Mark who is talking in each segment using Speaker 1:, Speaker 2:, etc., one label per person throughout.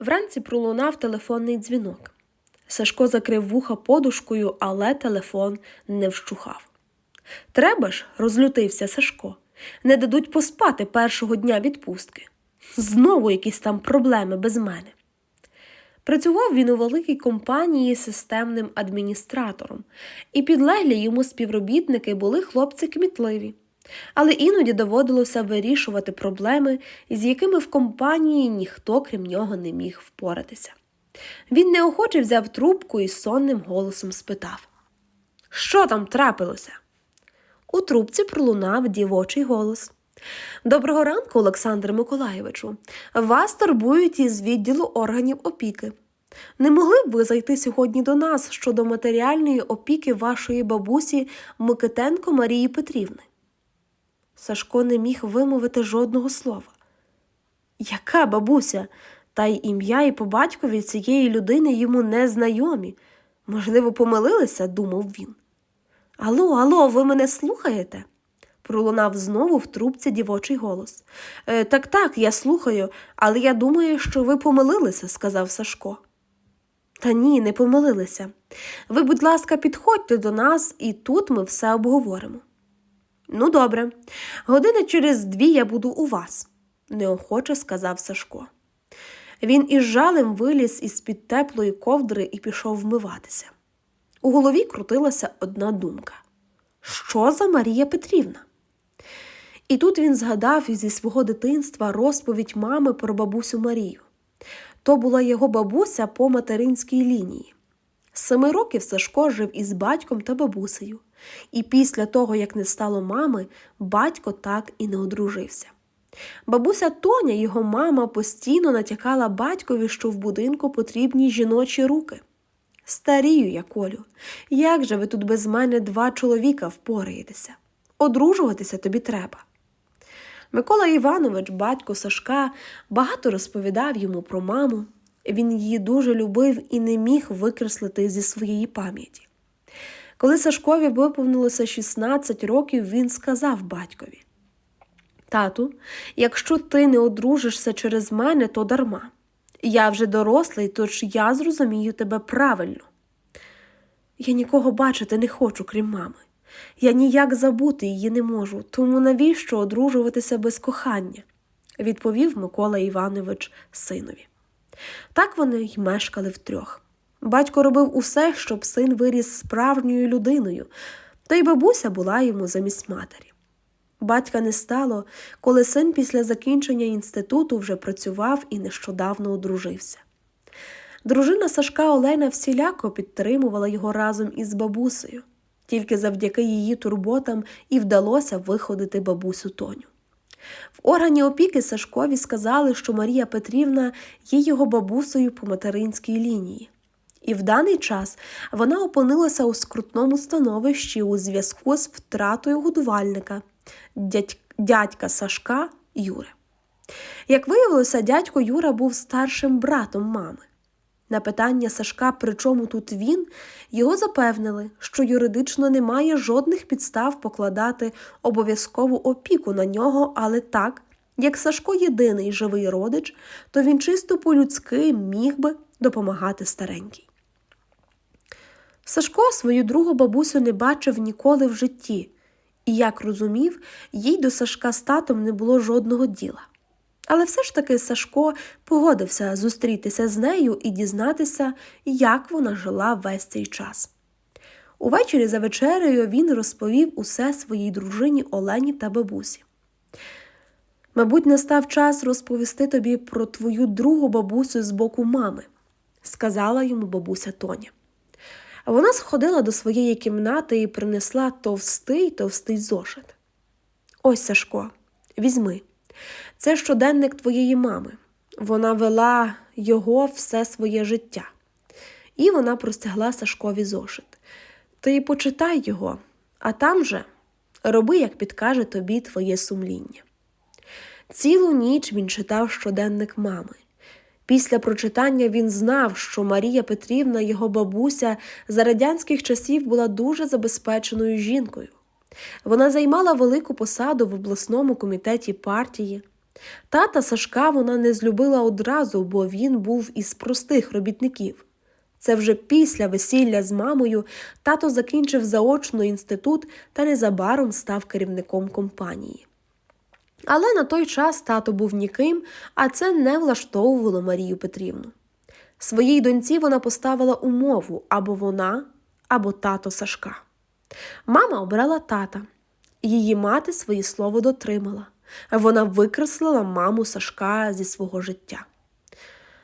Speaker 1: Вранці пролунав телефонний дзвінок. Сашко закрив вуха подушкою, але телефон не вщухав. Треба ж, розлютився Сашко. Не дадуть поспати першого дня відпустки. Знову якісь там проблеми без мене. Працював він у великій компанії системним адміністратором, і підлеглі йому співробітники були хлопці кмітливі. Але іноді доводилося вирішувати проблеми, з якими в компанії ніхто крім нього не міг впоратися. Він неохоче взяв трубку і сонним голосом спитав Що там трапилося? У трубці пролунав дівочий голос. Доброго ранку, Олександре Миколаєвичу. Вас турбують із відділу органів опіки. Не могли б ви зайти сьогодні до нас щодо матеріальної опіки вашої бабусі Микитенко Марії Петрівни? Сашко не міг вимовити жодного слова. Яка бабуся? Та й ім'я і по батькові цієї людини йому не знайомі. Можливо, помилилися, думав він. Алло, алло, ви мене слухаєте? пролунав знову в трубці дівочий голос. «Е, так, так, я слухаю, але я думаю, що ви помилилися, сказав Сашко. Та ні, не помилилися. Ви, будь ласка, підходьте до нас, і тут ми все обговоримо. Ну, добре, години через дві я буду у вас, неохоче сказав Сашко. Він із жалем виліз із під теплої ковдри і пішов вмиватися. У голові крутилася одна думка що за Марія Петрівна? І тут він згадав зі свого дитинства розповідь мами про бабусю Марію. То була його бабуся по материнській лінії. Семи років Сашко жив із батьком та бабусею, і після того, як не стало мами, батько так і не одружився. Бабуся Тоня, його мама, постійно натякала батькові, що в будинку потрібні жіночі руки. Старію я, Колю, як же ви тут без мене два чоловіка впораєтеся? Одружуватися тобі треба. Микола Іванович, батько Сашка, багато розповідав йому про маму. Він її дуже любив і не міг викреслити зі своєї пам'яті. Коли Сашкові виповнилося 16 років, він сказав батькові Тату, якщо ти не одружишся через мене, то дарма. Я вже дорослий, тож я зрозумію тебе правильно. Я нікого бачити не хочу, крім мами. Я ніяк забути її не можу, тому навіщо одружуватися без кохання? відповів Микола Іванович синові. Так вони й мешкали втрьох. Батько робив усе, щоб син виріс справжньою людиною, та й бабуся була йому замість матері. Батька не стало, коли син після закінчення інституту вже працював і нещодавно одружився. Дружина Сашка Олена всіляко підтримувала його разом із бабусею, тільки завдяки її турботам і вдалося виходити бабусю Тоню. В органі опіки Сашкові сказали, що Марія Петрівна є його бабусею по материнській лінії. І в даний час вона опинилася у скрутному становищі у зв'язку з втратою годувальника дядь, дядька Сашка Юри. Як виявилося, дядько Юра був старшим братом мами. На питання Сашка, при чому тут він, його запевнили, що юридично немає жодних підстав покладати обов'язкову опіку на нього, але так, як Сашко єдиний живий родич, то він чисто по-людськи міг би допомагати старенькій. Сашко свою другу бабусю не бачив ніколи в житті, і, як розумів, їй до Сашка з татом не було жодного діла. Але все ж таки Сашко погодився зустрітися з нею і дізнатися, як вона жила весь цей час. Увечері за вечерею він розповів усе своїй дружині Олені та бабусі. Мабуть, настав час розповісти тобі про твою другу бабусю з боку мами, сказала йому бабуся Тоня. Вона сходила до своєї кімнати і принесла товстий товстий зошит. Ось, Сашко, візьми. Це щоденник твоєї мами. Вона вела його все своє життя. І вона простягла Сашкові зошит. Ти почитай його, а там же роби, як підкаже тобі твоє сумління. Цілу ніч він читав щоденник мами. Після прочитання він знав, що Марія Петрівна, його бабуся, за радянських часів була дуже забезпеченою жінкою. Вона займала велику посаду в обласному комітеті партії. Тата Сашка вона не злюбила одразу, бо він був із простих робітників. Це вже після весілля з мамою тато закінчив заочно інститут та незабаром став керівником компанії. Але на той час тато був ніким, а це не влаштовувало Марію Петрівну. Своїй доньці вона поставила умову або вона, або тато Сашка. Мама обрала тата. Її мати своє слово дотримала. Вона викреслила маму Сашка зі свого життя.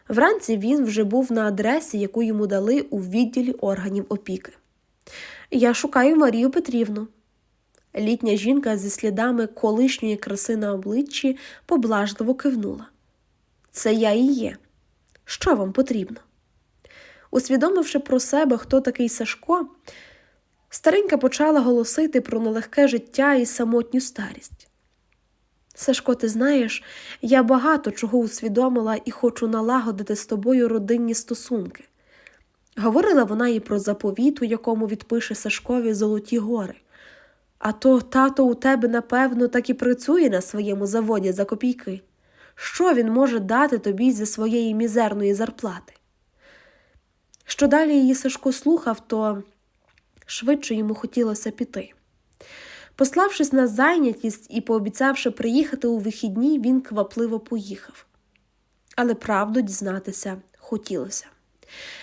Speaker 1: Вранці він вже був на адресі, яку йому дали у відділі органів опіки. Я шукаю Марію Петрівну. Літня жінка зі слідами колишньої краси на обличчі поблажливо кивнула. Це я і є. Що вам потрібно? Усвідомивши про себе, хто такий Сашко, старенька почала голосити про нелегке життя і самотню старість. Сашко, ти знаєш, я багато чого усвідомила і хочу налагодити з тобою родинні стосунки. Говорила вона і про заповіт, у якому відпише Сашкові золоті гори. А то тато у тебе, напевно, так і працює на своєму заводі за копійки. Що він може дати тобі зі своєї мізерної зарплати? Що далі її Сашко слухав, то швидше йому хотілося піти. Пославшись на зайнятість і пообіцявши приїхати у вихідні, він квапливо поїхав. Але правду дізнатися хотілося.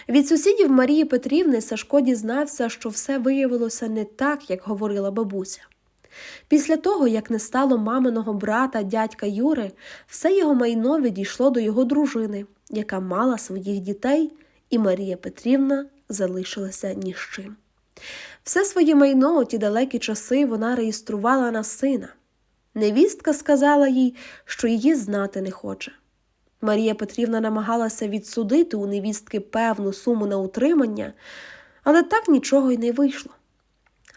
Speaker 1: Від сусідів Марії Петрівни Сашко дізнався, що все виявилося не так, як говорила бабуся. Після того, як не стало маминого брата дядька Юри, все його майно відійшло до його дружини, яка мала своїх дітей, і Марія Петрівна залишилася ні з чим. Все своє майно у ті далекі часи вона реєструвала на сина. Невістка сказала їй, що її знати не хоче. Марія Петрівна намагалася відсудити у невістки певну суму на утримання, але так нічого й не вийшло.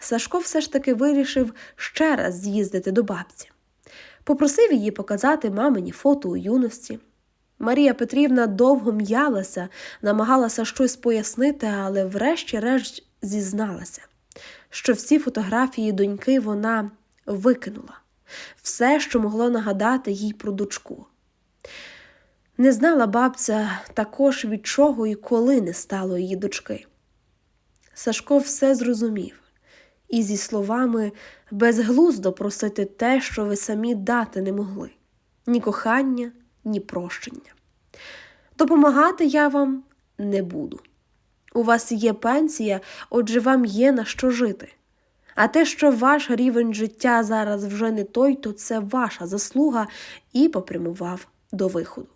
Speaker 1: Сашко все ж таки вирішив ще раз з'їздити до бабці. Попросив її показати мамині фото у юності. Марія Петрівна довго м'ялася, намагалася щось пояснити, але врешті-решт зізналася, що всі фотографії доньки вона викинула, все, що могло нагадати їй про дочку. Не знала бабця також від чого і коли не стало її дочки. Сашко все зрозумів і зі словами безглуздо просити те, що ви самі дати не могли ні кохання, ні прощення. Допомагати я вам не буду. У вас є пенсія, отже, вам є на що жити. А те, що ваш рівень життя зараз вже не той, то це ваша заслуга і попрямував до виходу.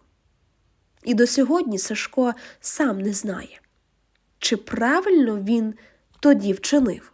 Speaker 1: І до сьогодні Сашко сам не знає, чи правильно він тоді вчинив.